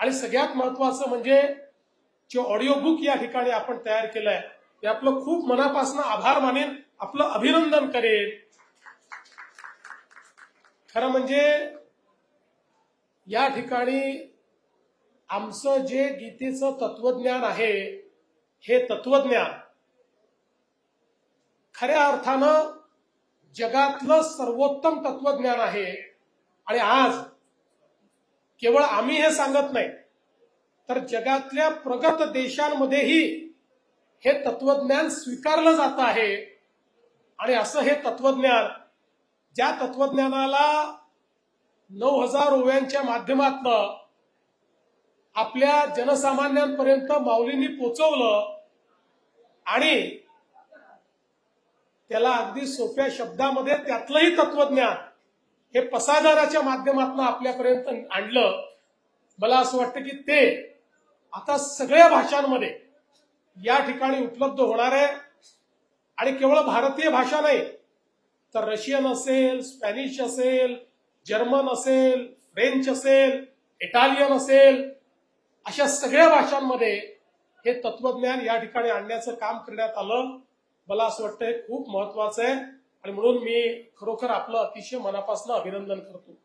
आणि सगळ्यात महत्वाचं म्हणजे जे ऑडिओ बुक या ठिकाणी आपण तयार केलंय ते आपलं खूप मनापासून आभार मानेन आपलं अभिनंदन करेन. खरं म्हणजे या ठिकाणी आमचं जे गीतेचं तत्वज्ञान आहे हे तत्वज्ञान खऱ्या अर्थानं जगातलं सर्वोत्तम तत्वज्ञान आहे. आणि आज केवळ आम्ही हे सांगत नाही तर जगातल्या प्रगत देशांमध्येही हे तत्वज्ञान स्वीकारलं जात आहे. आणि असं हे तत्वज्ञान ज्या तत्वज्ञानाला नऊ हजार ओव्यांच्या माध्यमातनं आपल्या जनसामान्यांपर्यंत माऊलींनी पोचवलं आणि त्याला अगदी सोप्या शब्दामध्ये त्यातलंही तत्वज्ञान हे पसादाराच्या माध्यमातून आपल्यापर्यंत आणलं मला असं वाटतं की ते आता सगळ्या भाषांमध्ये या ठिकाणी उपलब्ध होणार आहे. आणि केवळ भारतीय भाषा नाही तर रशियन असेल स्पॅनिश असेल जर्मन असेल फ्रेंच असेल इटालियन असेल अशा सगळ्या भाषांमध्ये हे तत्वज्ञान या ठिकाणी आणण्याचं काम करण्यात आलं. मला असं वाटतं खूप महत्वाचं आहे. आणि म्हणून मी खरोखर आपलं अतिशय मनापासून अभिनंदन करतो.